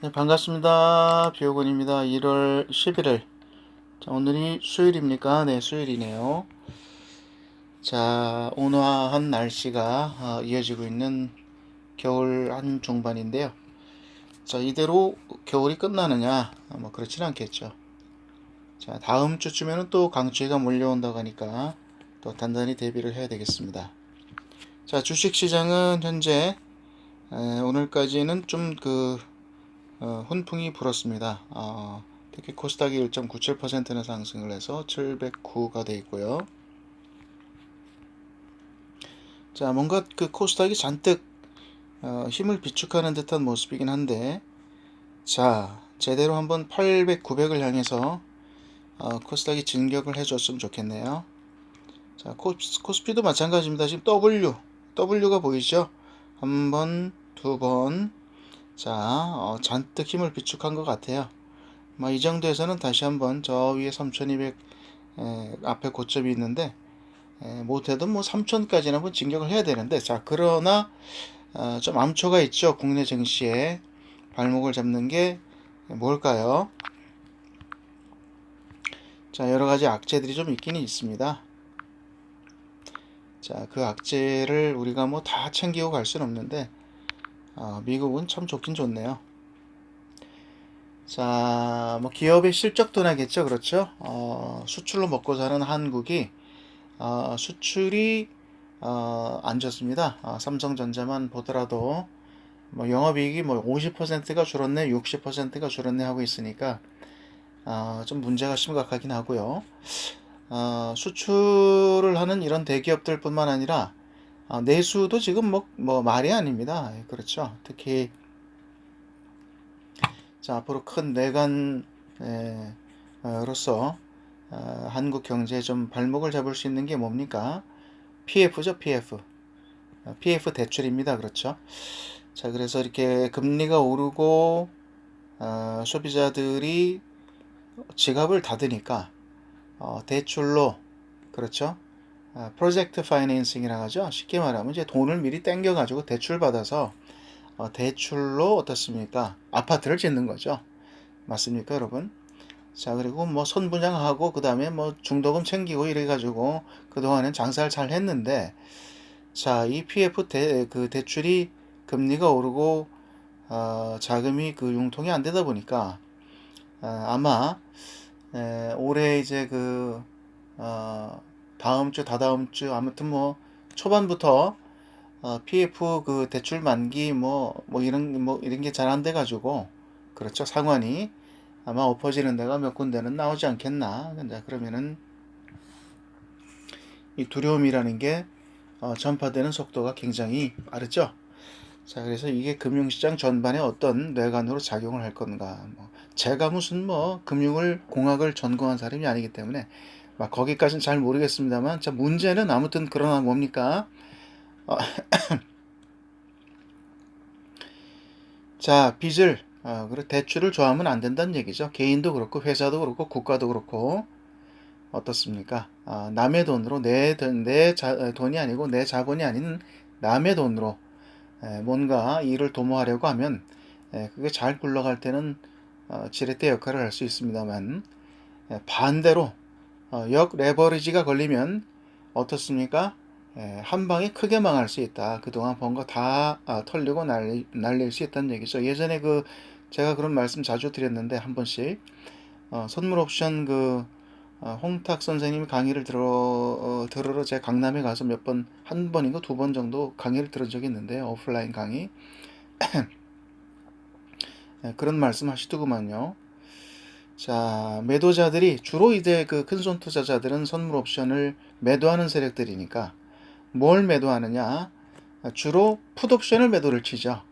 네, 반갑습니다. 비오곤입니다. 1월 11일. 자, 오늘이 수요일입니까? 네, 수요일이네요. 자, 온화한 날씨가 어, 이어지고 있는 겨울 한 중반인데요. 자, 이대로 겨울이 끝나느냐? 아, 뭐, 그렇진 않겠죠. 자, 다음 주쯤에는 또 강추위가 몰려온다고 하니까 또 단단히 대비를 해야 되겠습니다. 자, 주식 시장은 현재 에, 오늘까지는 좀그 어, 훈풍이 불었습니다. 어, 특히 코스닥이 1.97%는 상승을 해서 709가 돼 있고요. 자, 뭔가 그 코스닥이 잔뜩 어, 힘을 비축하는 듯한 모습이긴 한데, 자, 제대로 한번 800, 900을 향해서 어, 코스닥이 진격을 해줬으면 좋겠네요. 자, 코스, 코스피도 마찬가지입니다. 지금 W, W가 보이죠? 한 번, 두 번, 자, 어, 잔뜩 힘을 비축한 것 같아요. 뭐, 이 정도에서는 다시 한번 저 위에 3200 에, 앞에 고점이 있는데 에, 못해도 뭐 3000까지는 한번 진격을 해야 되는데 자 그러나 어, 좀 암초가 있죠 국내 증시에 발목을 잡는 게 뭘까요? 자 여러 가지 악재들이 좀 있기는 있습니다. 자 그 악재를 우리가 뭐 다 챙기고 갈 수는 없는데 어, 미국은 참 좋긴 좋네요. 자, 뭐 기업의 실적도 나겠죠, 그렇죠? 어, 수출로 먹고 사는 한국이 어, 수출이 어, 안 좋습니다. 어, 삼성전자만 보더라도 뭐 영업이익이 뭐 50%가 줄었네, 60%가 줄었네 하고 있으니까 어, 좀 문제가 심각하긴 하고요. 어, 수출을 하는 이런 대기업들뿐만 아니라 어, 내수도 지금 뭐, 뭐 말이 아닙니다. 예, 그렇죠. 특히 자 앞으로 큰 내관으로서 어, 한국 경제에 좀 발목을 잡을 수 있는 게 뭡니까? PF죠, PF. 어, PF 대출입니다. 그렇죠. 자, 그래서 이렇게 금리가 오르고 어, 소비자들이 지갑을 닫으니까 어, 대출로 그렇죠. 아, 프로젝트 파이낸싱이라고 하죠. 쉽게 말하면 이제 돈을 미리 땡겨 가지고 대출 받아서 어, 대출로 어떻습니까? 아파트를 짓는 거죠. 맞습니까, 여러분? 자, 그리고 뭐 선분양하고 그다음에 뭐 중도금 챙기고 이래 가지고 그동안엔 장사를 잘 했는데 자, 이 PF 대, 그 대출이 금리가 오르고 어, 자금이 그 융통이 안 되다 보니까 어, 아마 에, 올해 이제 그 어, 다음 주, 다다음 주, 아무튼 뭐, 초반부터, 어, PF 그 대출 만기 뭐, 뭐 이런, 뭐 이런 게 잘 안 돼 가지고, 그렇죠. 상환이 아마 엎어지는 데가 몇 군데는 나오지 않겠나. 근데 그러면은, 이 두려움이라는 게, 어, 전파되는 속도가 굉장히 빠르죠. 자, 그래서 이게 금융시장 전반에 어떤 뇌관으로 작용을 할 건가. 뭐, 제가 무슨 뭐, 금융을, 공학을 전공한 사람이 아니기 때문에, 막 거기까지는 잘 모르겠습니다만 자 문제는 아무튼 그러나 뭡니까? 어, 자 빚을 어, 그리고 대출을 좋아하면 안 된다는 얘기죠. 개인도 그렇고 회사도 그렇고 국가도 그렇고. 어떻습니까? 어, 남의 돈으로 내, 내 자, 돈이 아니고 내 자본이 아닌 남의 돈으로 에, 뭔가 일을 도모하려고 하면 에, 그게 잘 굴러갈 때는 어, 지렛대 역할을 할 수 있습니다만 에, 반대로 어, 역 레버리지가 걸리면 어떻습니까? 예, 한 방에 크게 망할 수 있다. 그동안 번 거다 아, 털리고 날리, 날릴 수 있다는 얘기죠. 예전에 그 제가 그런 말씀 자주 드렸는데 한 번씩 어, 선물 옵션 그 어, 홍탁 선생님 강의를 들어 어, 들으러 제가 강남에 가서 몇 번 한 번인가 두 번 정도 강의를 들은 적이 있는데 오프라인 강의 예, 그런 말씀 하시더구만요. 자, 매도자들이 주로 이제 그 큰손 투자자들은 선물 옵션을 매도하는 세력들이니까 뭘 매도하느냐? 주로 풋 옵션을 매도를 치죠.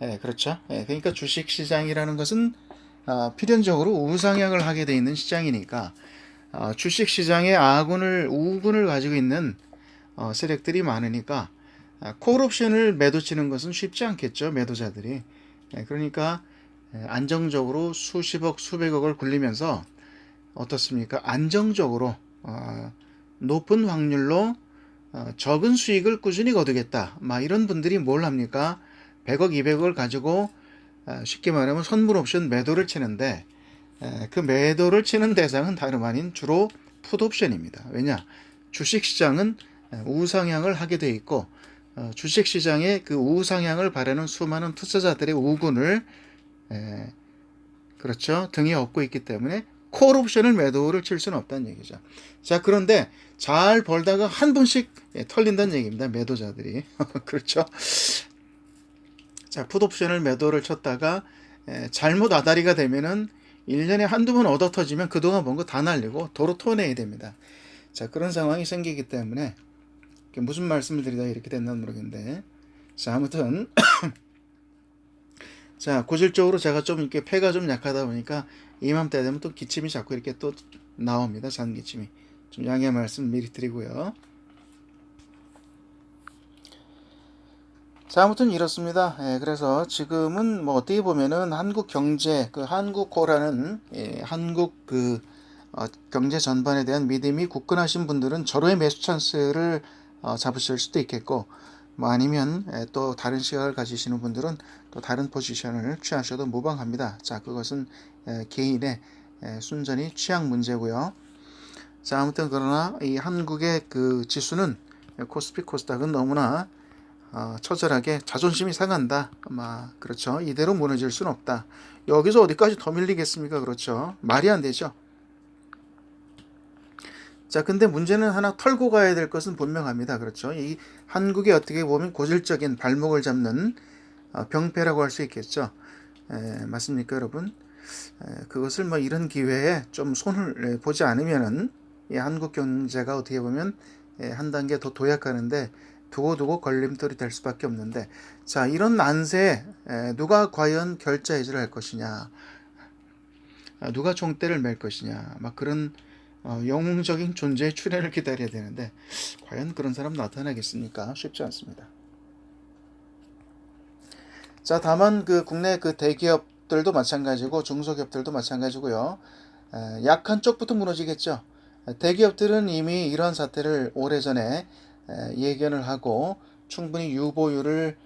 예, 그렇죠. 예, 그러니까 주식 시장이라는 것은 어, 필연적으로 우상향을 하게 돼 있는 시장이니까 어, 주식 시장에 아군을 우군을 가지고 있는 어, 세력들이 많으니까 아, 콜 옵션을 매도 치는 것은 쉽지 않겠죠. 매도자들이. 예, 그러니까 예, 안정적으로 수십억, 수백억을 굴리면서 어떻습니까? 안정적으로 어, 높은 확률로 어, 적은 수익을 꾸준히 거두겠다. 막 이런 분들이 뭘 합니까? 100억, 200억을 가지고 아, 쉽게 말하면 선물 옵션 매도를 치는데 에, 그 매도를 치는 대상은 다름 아닌 주로 풋옵션입니다. 왜냐? 주식시장은 에, 우상향을 하게 돼 있고 어, 주식시장에 그 우상향을 바라는 수많은 투자자들의 우군을 에, 그렇죠 등에 업고 있기 때문에 콜옵션을 매도를 칠 수는 없다는 얘기죠. 자 그런데 잘 벌다가 한 번씩 예, 털린다는 얘기입니다. 매도자들이 그렇죠. 자 풋옵션을 매도를 쳤다가 에, 잘못 아다리가 되면은 1년에 한두 번 얻어 터지면 그동안 번 거 다 날리고 도로 토내야 됩니다. 자, 그런 상황이 생기기 때문에 무슨 말씀을 드리다 이렇게 됐나 모르겠는데. 자, 아무튼 자, 고질적으로 제가 좀 이렇게 폐가 좀 약하다 보니까 이맘때 되면 또 기침이 자꾸 이렇게 또 나옵니다. 잔기침이. 좀 양해 말씀 미리 드리고요. 자, 아무튼 이렇습니다. 예, 그래서 지금은 뭐 어떻게 보면은 한국 경제, 그 한국코라는 예, 한국 그 어, 경제 전반에 대한 믿음이 굳건하신 분들은 절호의 매수 찬스를 어, 잡으실 수도 있겠고, 뭐 아니면 예, 또 다른 시각을 가지시는 분들은 또 다른 포지션을 취하셔도 무방합니다. 자, 그것은 예, 개인의 예, 순전히 취향 문제고요. 자, 아무튼 그러나 이 한국의 그 지수는 코스피 코스닥은 너무나 어, 처절하게 자존심이 상한다. 아마 그렇죠. 이대로 무너질 수는 없다. 여기서 어디까지 더 밀리겠습니까? 그렇죠. 말이 안 되죠. 자, 근데 문제는 하나 털고 가야 될 것은 분명합니다. 그렇죠. 이 한국이 어떻게 보면 고질적인 발목을 잡는 어, 병폐라고 할 수 있겠죠. 에, 맞습니까, 여러분? 에, 그것을 뭐 이런 기회에 좀 손을 에, 보지 않으면은 이 한국 경제가 어떻게 보면 에, 한 단계 더 도약하는데 두고두고 걸림돌이 될 수밖에 없는데 자 이런 난세에 에, 누가 과연 결자 해지를 할 것이냐 아, 누가 총대를 맬 것이냐 막 그런 어, 영웅적인 존재의 출현을 기다려야 되는데 과연 그런 사람 나타나겠습니까 쉽지 않습니다 자 다만 그 국내 그 대기업들도 마찬가지고 중소기업들도 마찬가지고요 에, 약한 쪽부터 무너지겠죠 대기업들은 이미 이러한 사태를 오래전에 에, 예견을 하고 충분히 유보율을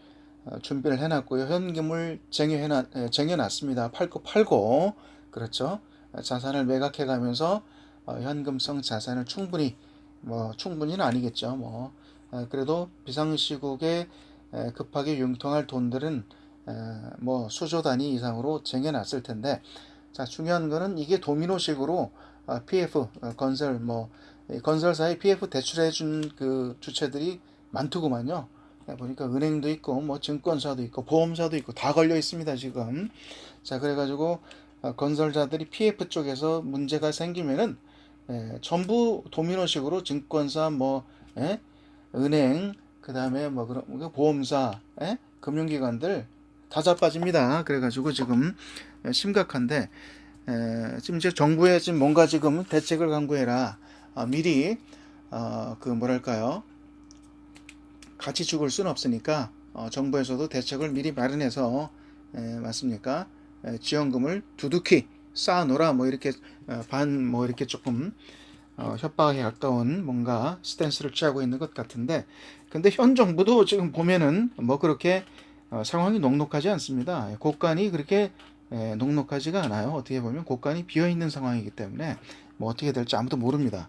어, 준비를 해놨고요. 현금을 쟁여해놨, 에, 쟁여놨습니다. 팔거 팔고 그렇죠. 자산을 매각해가면서 어, 현금성 자산을 충분히 뭐 충분히는 아니겠죠. 뭐 어, 그래도 비상시국에 에, 급하게 융통할 돈들은 에, 뭐 수조 단위 이상으로 쟁여놨을 텐데 자 중요한 거는 이게 도미노식으로 어, PF 어, 건설 뭐 건설사에 PF 대출해 준 그 주체들이 많더구만요. 보니까 은행도 있고 뭐 증권사도 있고 보험사도 있고 다 걸려 있습니다 지금. 자 그래가지고 어, 건설자들이 PF 쪽에서 문제가 생기면은 에, 전부 도미노식으로 증권사 뭐 에? 은행 그 다음에 뭐 그런 보험사 에? 금융기관들 다 자빠집니다. 그래가지고 지금 심각한데 에, 지금 이제 정부에 지금 뭔가 지금 대책을 강구해라. 어, 미리 어, 그 뭐랄까요 같이 죽을 수는 없으니까 어, 정부에서도 대책을 미리 마련해서 에, 맞습니까? 에, 지원금을 두둑히 쌓아놓으라 뭐 이렇게 어, 반뭐 이렇게 조금 어, 협박에 가까운 뭔가 스탠스를 취하고 있는 것 같은데 근데 현 정부도 지금 보면은 뭐 그렇게 어, 상황이 녹록하지 않습니다. 곳간이 그렇게 에, 녹록하지가 않아요. 어떻게 보면 곳간이 비어 있는 상황이기 때문에 뭐 어떻게 될지 아무도 모릅니다.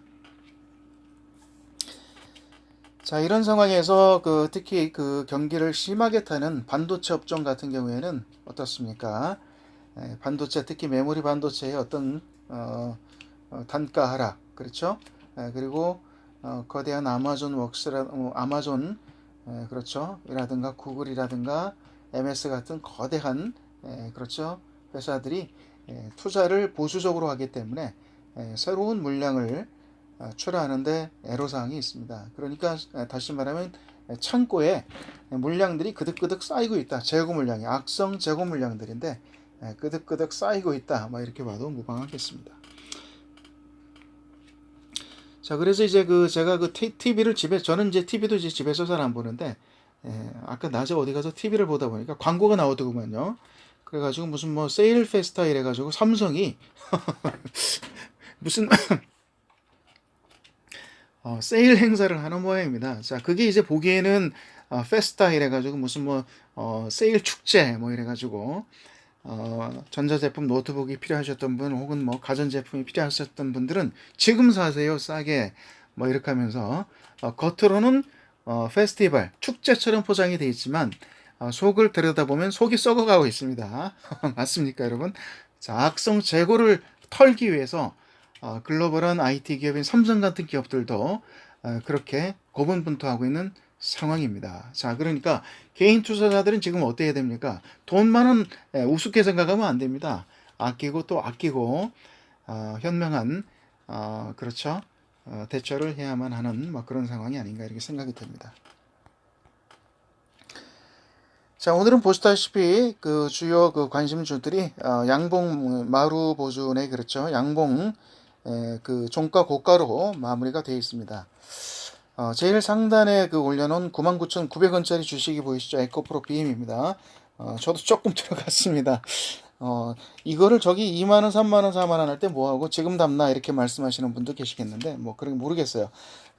자, 이런 상황에서 그 특히 그 경기를 심하게 타는 반도체 업종 같은 경우에는 어떻습니까? 에, 반도체 특히 메모리 반도체의 어떤 어, 어, 단가 하락 그렇죠? 에, 그리고 어, 거대한 아마존 웍스라 어, 아마존 에, 그렇죠? 이라든가 구글이라든가 MS 같은 거대한 에, 그렇죠? 회사들이 에, 투자를 보수적으로 하기 때문에 에, 새로운 물량을 어, 출하하는데 애로사항이 있습니다. 그러니까 다시 말하면 창고에 물량들이 그득그득 쌓이고 있다. 재고 물량이 악성 재고 물량들인데 그득그득 쌓이고 있다. 뭐 이렇게 봐도 무방하겠습니다. 자, 그래서 이제 그 제가 그 TV를 집에 저는 이제 TV도 이제 집에서 잘 안 보는데 에, 아까 낮에 어디 가서 TV를 보다 보니까 광고가 나오더구만요. 그래가지고 무슨 뭐 세일 페스타 이래가지고 삼성이 무슨 어, 세일 행사를 하는 모양입니다. 자, 그게 이제 보기에는 어, 페스타 이래가지고 무슨 뭐 어, 세일 축제 뭐 이래가지고 어, 전자제품 노트북이 필요하셨던 분 혹은 뭐 가전제품이 필요하셨던 분들은 지금 사세요 싸게. 뭐 이렇게 하면서 어, 겉으로는 어, 페스티벌 축제처럼 포장이 되어 있지만 어, 속을 들여다보면 속이 썩어가고 있습니다. 맞습니까 여러분? 자 악성 재고를 털기 위해서 어, 글로벌한 IT 기업인 삼성 같은 기업들도 어, 그렇게 고분분투하고 있는 상황입니다. 자, 그러니까 개인 투자자들은 지금 어떻게 됩니까? 돈만은 예, 우습게 생각하면 안 됩니다. 아끼고 또 아끼고 어, 현명한 어, 그렇죠 어, 대처를 해야만 하는 뭐 그런 상황이 아닌가 이렇게 생각이 됩니다. 자 오늘은 보시다시피 그 주요 그 관심주들이 어, 양봉 마루 보존의 그렇죠 양봉 에, 그 종가 고가로 마무리가 되어 있습니다. 어, 제일 상단에 그 올려놓은 99,900원짜리 주식이 보이시죠? 에코프로 BM입니다. 어, 저도 조금 들어갔습니다. 어, 이거를 저기 2만원, 3만원, 4만원 할 때 뭐하고 지금 담나 이렇게 말씀하시는 분도 계시겠는데, 뭐, 그런 모르겠어요.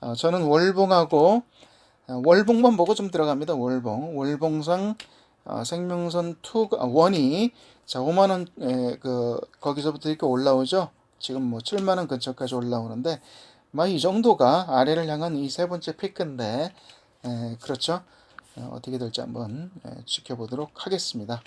어, 저는 월봉하고, 어, 월봉만 보고 좀 들어갑니다. 월봉. 월봉상 어, 생명선 2, 아, 원이, 자, 5만원, 에, 그, 거기서부터 이렇게 올라오죠? 지금 뭐 7만원 근처까지 올라오는데, 막이 정도가 아래를 향한 이 세 번째 피크인데, 에, 그렇죠? 어, 떻게 될지 한번 에, 지켜보도록 하겠습니다.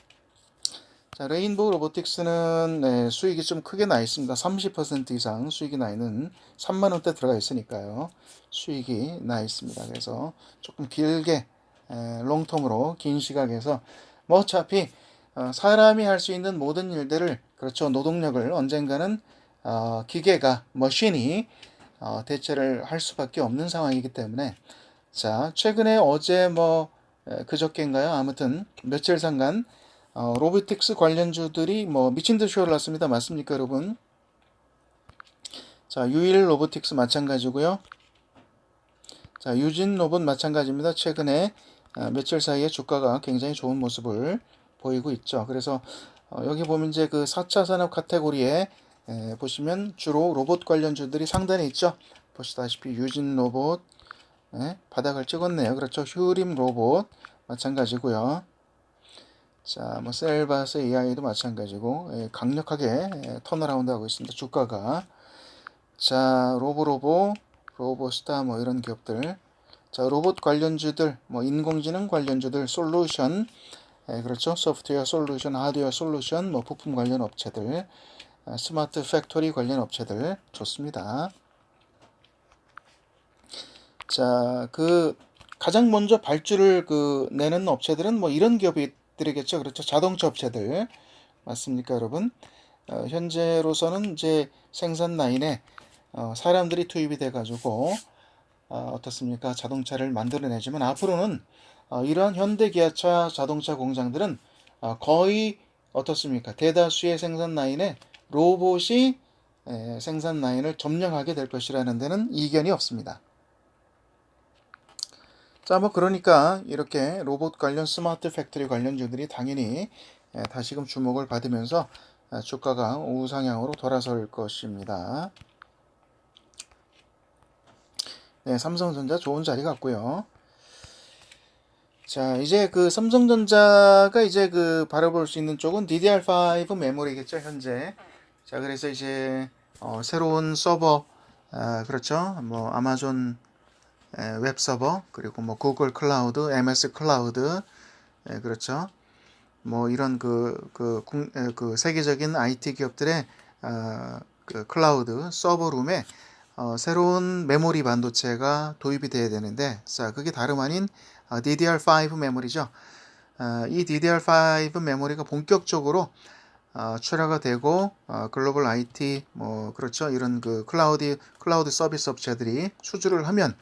자, 레인보우 로보틱스는 네, 수익이 좀 크게 나 있습니다. 30% 이상 수익이 나 있는 3만 원대 들어가 있으니까요. 수익이 나 있습니다. 그래서 조금 길게 에, 롱텀으로 긴 시각에서 뭐 어차피 어, 사람이 할 수 있는 모든 일들을 그렇죠 노동력을 언젠가는 어, 기계가 머신이 어, 대체를 할 수밖에 없는 상황이기 때문에 자 최근에 어제 뭐 에, 그저께인가요 아무튼 며칠 상간 어, 로보틱스 관련주들이 뭐 미친 듯이 올랐습니다. 맞습니까, 여러분? 자, 유일 로보틱스 마찬가지고요. 자, 유진 로봇 마찬가지입니다. 최근에 어, 며칠 사이에 주가가 굉장히 좋은 모습을 보이고 있죠. 그래서 어, 여기 보면 이제 그 4차 산업 카테고리에 에, 보시면 주로 로봇 관련주들이 상단에 있죠. 보시다시피 유진 로봇 에, 바닥을 찍었네요. 그렇죠. 휴림 로봇 마찬가지고요. 자, 뭐 셀바스 AI도 마찬가지고 예, 강력하게 예, 턴어라운드 하고 있습니다. 주가가 자, 로보로보, 로보스타 뭐 이런 기업들 자, 로봇 관련주들, 뭐 인공지능 관련주들, 솔루션 예, 그렇죠. 소프트웨어 솔루션, 하드웨어 솔루션, 뭐 부품 관련 업체들, 아, 스마트 팩토리 관련 업체들 좋습니다. 자, 그 가장 먼저 발주를 그 내는 업체들은 뭐 이런 기업이 들이겠죠. 그렇죠. 자동차 업체들. 맞습니까, 여러분? 어, 현재로서는 이제 생산 라인에 어, 사람들이 투입이 돼 가지고 어, 어떻습니까? 자동차를 만들어내지만 앞으로는 어, 이러한 현대 기아차 자동차 공장들은 어, 거의 어떻습니까? 대다수의 생산 라인에 로봇이 에, 생산 라인을 점령하게 될 것이라는 데는 이견이 없습니다. 자, 뭐 그러니까 이렇게 로봇 관련 스마트 팩토리 관련주들이 당연히 예, 다시금 주목을 받으면서 아, 주가가 우상향으로 돌아설 것입니다. 네, 삼성전자 좋은 자리 같고요. 자, 이제 그 삼성전자가 이제 그 바라볼 수 있는 쪽은 DDR5 메모리겠죠, 현재. 자, 그래서 이제 어, 새로운 서버, 아, 그렇죠. 뭐 아마존 웹 서버 그리고 뭐 구글 클라우드, MS 클라우드 예, 그렇죠. 뭐 이런 그, 그, 그 세계적인 IT 기업들의 어, 그 클라우드 서버룸에 어, 새로운 메모리 반도체가 도입이 돼야 되는데 자 그게 다름 아닌 어, DDR5 메모리죠. 어, 이 DDR5 메모리가 본격적으로 어, 출하가 되고 어, 글로벌 IT 뭐 그렇죠? 이런 그 클라우드 클라우드 서비스 업체들이 수주를 하면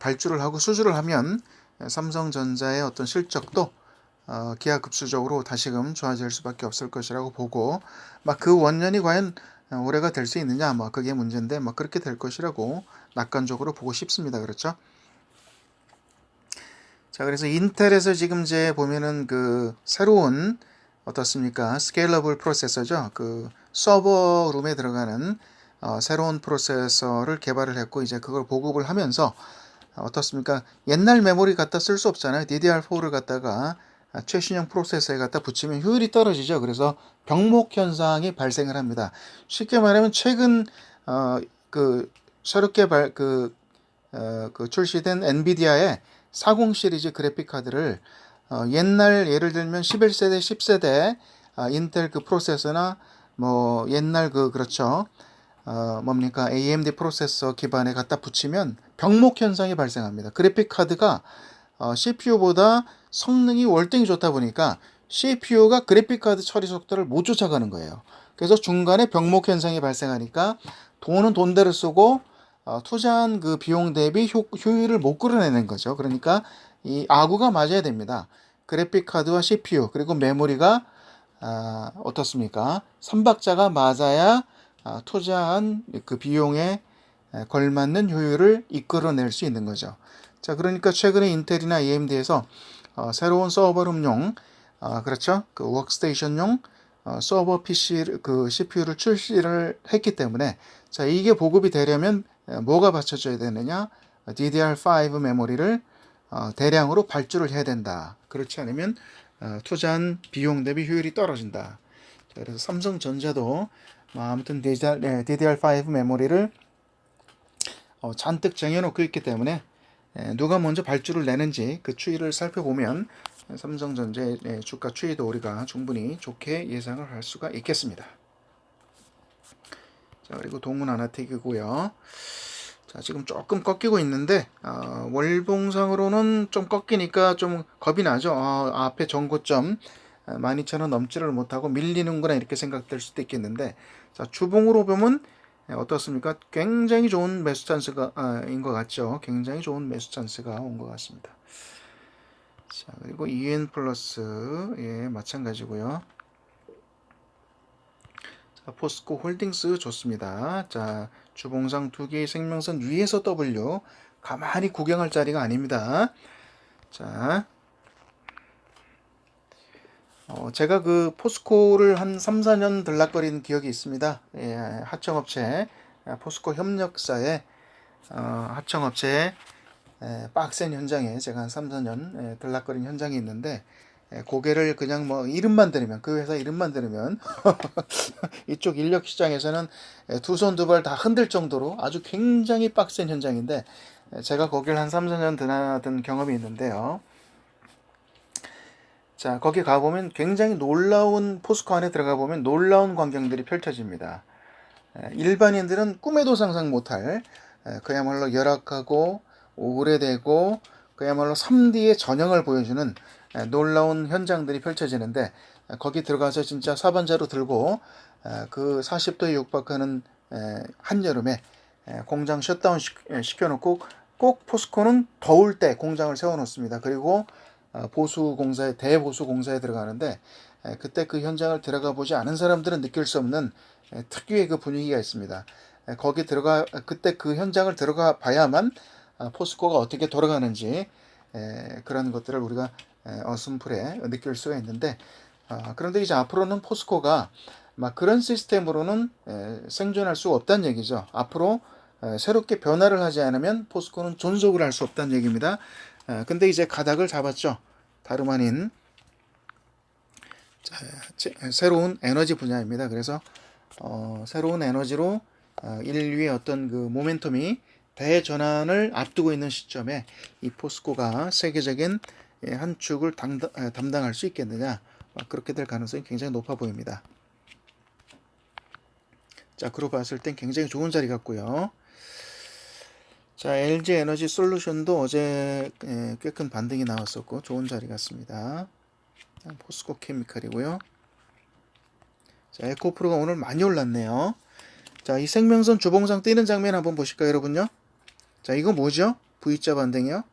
발주를 하고 수주를 하면 삼성전자의 어떤 실적도 어, 기하급수적으로 다시금 좋아질 수밖에 없을 것이라고 보고 막 그 원년이 과연 올해가 될 수 있느냐 뭐 그게 문제인데 막 그렇게 될 것이라고 낙관적으로 보고 싶습니다. 그렇죠? 자 그래서 인텔에서 지금 이제 보면은 그 새로운 어떻습니까 스케일러블 프로세서죠 그 서버 룸에 들어가는 어, 새로운 프로세서를 개발을 했고 이제 그걸 보급을 하면서 어떻습니까? 옛날 메모리 갖다 쓸 수 없잖아요. DDR4를 갖다가 아, 최신형 프로세서에 갖다 붙이면 효율이 떨어지죠. 그래서 병목 현상이 발생을 합니다. 쉽게 말하면 최근 어, 그 새롭게 발, 그, 어, 그 출시된 엔비디아의 40 시리즈 그래픽 카드를 어, 옛날 예를 들면 11세대, 10세대 아, 인텔 그 프로세서나 뭐 옛날 그 그렇죠. 어, 뭡니까 AMD 프로세서 기반에 갖다 붙이면 병목 현상이 발생합니다. 그래픽 카드가 어, CPU보다 성능이 월등히 좋다 보니까 CPU가 그래픽 카드 처리 속도를 못 쫓아가는 거예요. 그래서 중간에 병목 현상이 발생하니까 돈은 돈대로 쓰고 어, 투자한 그 비용 대비 효, 효율을 못 끌어내는 거죠. 그러니까 이 아구가 맞아야 됩니다. 그래픽 카드와 CPU 그리고 메모리가 아, 어떻습니까? 삼박자가 맞아야 아, 투자한 그 비용에 에, 걸맞는 효율을 이끌어낼 수 있는 거죠. 자, 그러니까 최근에 인텔이나 AMD에서 어, 새로운 서버룸용, 어, 그렇죠? 그 워크스테이션용 어, 서버 PC 그 CPU를 출시를 했기 때문에 자 이게 보급이 되려면 에, 뭐가 받쳐줘야 되느냐? DDR5 메모리를 어, 대량으로 발주를 해야 된다. 그렇지 않으면 어, 투자한 비용 대비 효율이 떨어진다. 자, 그래서 삼성전자도 뭐 아무튼 DDR, 네, DDR5 메모리를 어, 잔뜩 쟁여놓고 있기 때문에 에, 누가 먼저 발주를 내는지 그 추이를 살펴보면 삼성전자의 에, 주가 추이도 우리가 충분히 좋게 예상을 할 수가 있겠습니다. 자 그리고 동문 아나텍이고요. 자 지금 조금 꺾이고 있는데 어, 월봉상으로는 좀 꺾이니까 좀 겁이 나죠. 어, 앞에 전고점 12,000원 넘지를 못하고 밀리는구나 이렇게 생각될 수도 있겠는데 자 주봉으로 보면 예, 어떻습니까? 굉장히 좋은 매수 찬스가 아, 인것 같죠. 굉장히 좋은 매수 찬스가 온 것 같습니다. 자 그리고 EN 플러스 예 마찬가지고요. 자 포스코 홀딩스 좋습니다. 자 주봉상 두 개의 생명선 위에서 W 가만히 구경할 자리가 아닙니다. 자 어, 제가 그 포스코를 한 3, 4년 들락거린 기억이 있습니다. 예, 하청업체, 아, 포스코 협력사의 어, 하청업체 에, 빡센 현장에 제가 한 3, 4년 에, 들락거린 현장이 있는데 에, 고개를 그냥 뭐 이름만 들으면 그 회사 이름만 들으면 이쪽 인력 시장에서는 두 손 두 발 다 흔들 정도로 아주 굉장히 빡센 현장인데 에, 제가 거기를 한 3, 4년 드나든 경험이 있는데요. 자, 거기 가보면 굉장히 놀라운 포스코 안에 들어가 보면 놀라운 광경들이 펼쳐집니다. 일반인들은 꿈에도 상상 못할 그야말로 열악하고 오래되고 그야말로 3D의 전형을 보여주는 놀라운 현장들이 펼쳐지는데 거기 들어가서 진짜 사반자로 들고 그 40도에 육박하는 한여름에 공장 셧다운 시켜놓고 꼭 포스코는 더울 때 공장을 세워놓습니다. 그리고 어, 보수 공사에 대보수 공사에 들어가는데 그때 그 현장을 들어가 보지 않은 사람들은 느낄 수 없는 특유의 그 분위기가 있습니다. 거기 들어가 그때 그 현장을 들어가 봐야만 아, 포스코가 어떻게 돌아가는지 그런 것들을 우리가 어슴풀에 느낄 수가 있는데 아, 그런데 이제 앞으로는 포스코가 막 그런 시스템으로는 생존할 수 없다는 얘기죠. 앞으로 새롭게 변화를 하지 않으면 포스코는 존속을 할 수 없다는 얘기입니다. 아, 근데 이제 가닥을 잡았죠. 다름 아닌 자, 새로운 에너지 분야입니다. 그래서 어, 새로운 에너지로 어, 인류의 어떤 그 모멘텀이 대전환을 앞두고 있는 시점에 이 포스코가 세계적인 예, 한 축을 담당, 아, 담당할 수 있겠느냐 그렇게 될 가능성이 굉장히 높아 보입니다. 자, 그로 봤을 땐 굉장히 좋은 자리 같고요. 자, LG 에너지 솔루션도 어제 예, 꽤큰 반등이 나왔었고 좋은 자리 같습니다. 포스코 케미칼이고요. 자, 에코프로가 오늘 많이 올랐네요. 자, 이 생명선 주봉상 뛰는 장면 한번 보실까요, 여러분요? 자, 이거 뭐죠? V자 반등이요.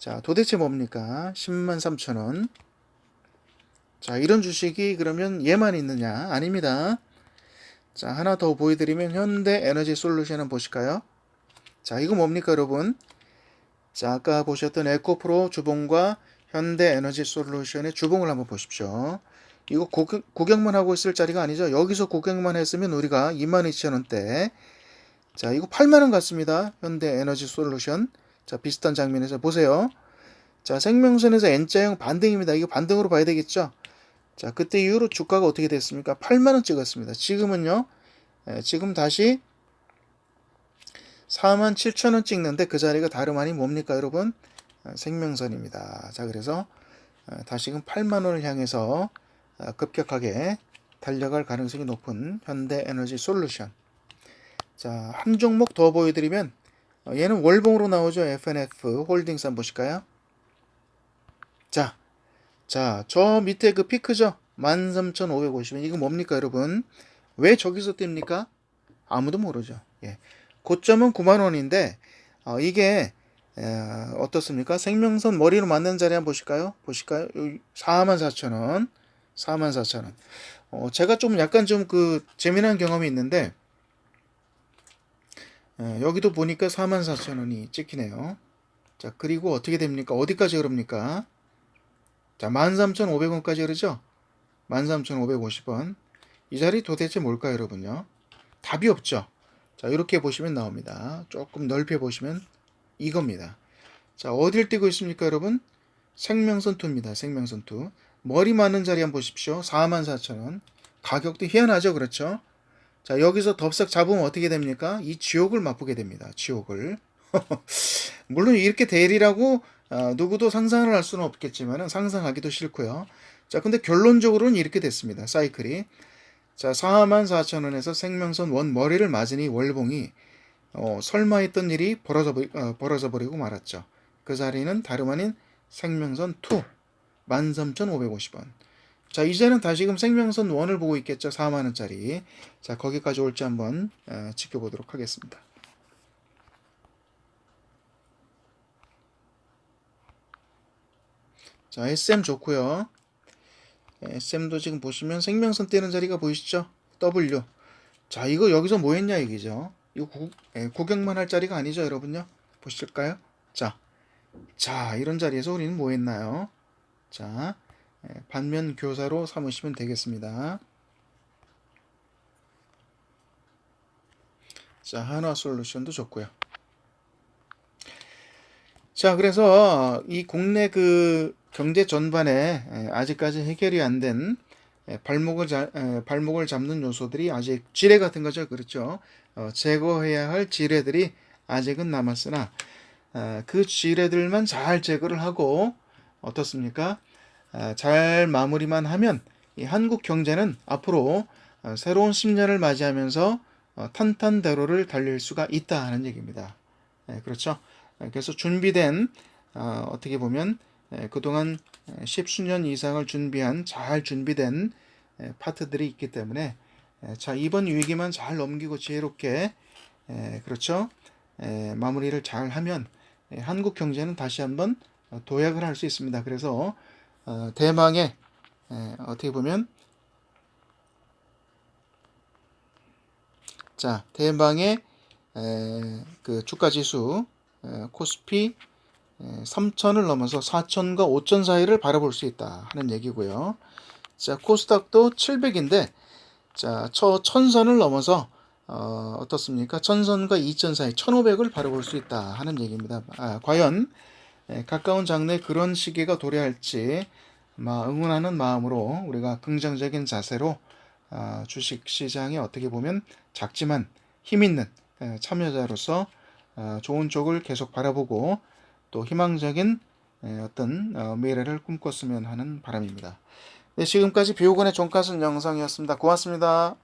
자, 도대체 뭡니까? 10만 3천 원. 자, 이런 주식이 그러면 얘만 있느냐? 아닙니다. 자, 하나 더 보여드리면 현대 에너지 솔루션 은 보실까요? 자, 이거 뭡니까, 여러분? 자, 아까 보셨던 에코프로 주봉과 현대 에너지 솔루션의 주봉을 한번 보십시오. 이거 구경, 구경만 하고 있을 자리가 아니죠. 여기서 구경만 했으면 우리가 22,000원대. 자, 이거 8만원 같습니다. 현대 에너지 솔루션. 자, 비슷한 장면에서 보세요. 자, 생명선에서 N자형 반등입니다. 이거 반등으로 봐야 되겠죠? 자, 그때 이후로 주가가 어떻게 됐습니까? 8만원 찍었습니다. 지금은요, 예, 지금 다시 4만 7천원 찍는데 그 자리가 다름 아닌 뭡니까, 여러분? 아, 생명선입니다. 자, 그래서 아, 다시금 8만원을 향해서 아, 급격하게 달려갈 가능성이 높은 현대 에너지 솔루션. 자, 한 종목 더 보여드리면, 어, 얘는 월봉으로 나오죠. FNF 홀딩스 한번 보실까요? 자, 자, 저 밑에 그 피크죠? 13,550원. 이거 뭡니까, 여러분? 왜 저기서 뜹니까? 아무도 모르죠. 예. 고점은 9만원인데, 어, 이게, 에, 어떻습니까? 생명선 머리로 맞는 자리 한번 보실까요? 보실까요? 44,000원. 44,000원. 어, 제가 좀 약간 좀 그 재미난 경험이 있는데, 에, 여기도 보니까 44,000원이 찍히네요. 자, 그리고 어떻게 됩니까? 어디까지 흐릅니까? 자, 13,500원까지 흐르죠? 13,550원. 이 자리 도대체 뭘까요, 여러분요? 답이 없죠? 자, 이렇게 보시면 나옵니다. 조금 넓혀 보시면 이겁니다. 자, 어딜 뛰고 있습니까, 여러분? 생명선 2입니다. 생명선 2. 머리 맞는 자리 한번 보십시오. 44,000원. 가격도 희한하죠, 그렇죠? 자, 여기서 덥석 잡으면 어떻게 됩니까? 이 지옥을 맛보게 됩니다. 지옥을. 물론 이렇게 대리라고 어, 누구도 상상을 할 수는 없겠지만 상상하기도 싫고요. 자, 근데 결론적으로는 이렇게 됐습니다. 사이클이. 자, 44,000원에서 생명선 원 머리를 맞으니 월봉이 어, 설마 했던 일이 벌어져, 버- 어, 벌어져 버리고 말았죠. 그 자리는 다름 아닌 생명선 2 13,550원. 자, 이제는 다시금 생명선 1을 보고 있겠죠. 4만원짜리. 자, 거기까지 올지 한번 어, 지켜보도록 하겠습니다. 자, SM 좋고요. SM도 지금 보시면 생명선 떼는 자리가 보이시죠? W. 자, 이거 여기서 뭐 했냐 얘기죠. 이거 구, 예, 구경만 할 자리가 아니죠, 여러분요. 보실까요? 자, 자, 이런 자리에서 우리는 뭐 했나요? 자, 예, 반면 교사로 삼으시면 되겠습니다. 자, 한화 솔루션도 좋고요. 자, 그래서 이 국내 그 경제 전반에 에, 아직까지 해결이 안 된 발목을 발목을 잡는 요소들이 아직 지뢰 같은 거죠, 그렇죠? 어, 제거해야 할 지뢰들이 아직은 남았으나 아, 그 지뢰들만 잘 제거를 하고 어떻습니까? 아, 잘 마무리만 하면 이 한국 경제는 앞으로 어, 새로운 10년을 맞이하면서 어, 탄탄대로를 달릴 수가 있다 하는 얘기입니다. 예, 그렇죠? 예, 그래서 준비된 어, 어떻게 보면 예, 그동안 예, 십수년 이상을 준비한 잘 준비된 예, 파트들이 있기 때문에 예, 자 이번 위기만 잘 넘기고 지혜롭게 예, 그렇죠 예, 마무리를 잘 하면 예, 한국 경제는 다시 한번 어, 도약을 할 수 있습니다. 그래서 어, 대망의 예, 어떻게 보면 자 대망의 에, 그 주가 지수 에, 코스피 3천을 넘어서 4천과 5천 사이를 바라볼 수 있다 하는 얘기고요. 자 코스닥도 700인데 자저 천선을 넘어서 어, 어떻습니까? 천선과 2천 사이 1,500을 바라볼 수 있다 하는 얘기입니다. 아, 과연 에, 가까운 장래에 그런 시기가 도래할지 마, 응원하는 마음으로 우리가 긍정적인 자세로 아, 주식 시장에 어떻게 보면 작지만 힘 있는 에, 참여자로서 어, 좋은 쪽을 계속 바라보고 또 희망적인 에, 어떤 어, 미래를 꿈꿨으면 하는 바람입니다. 네, 지금까지 비오건의 종가순 영상이었습니다. 고맙습니다.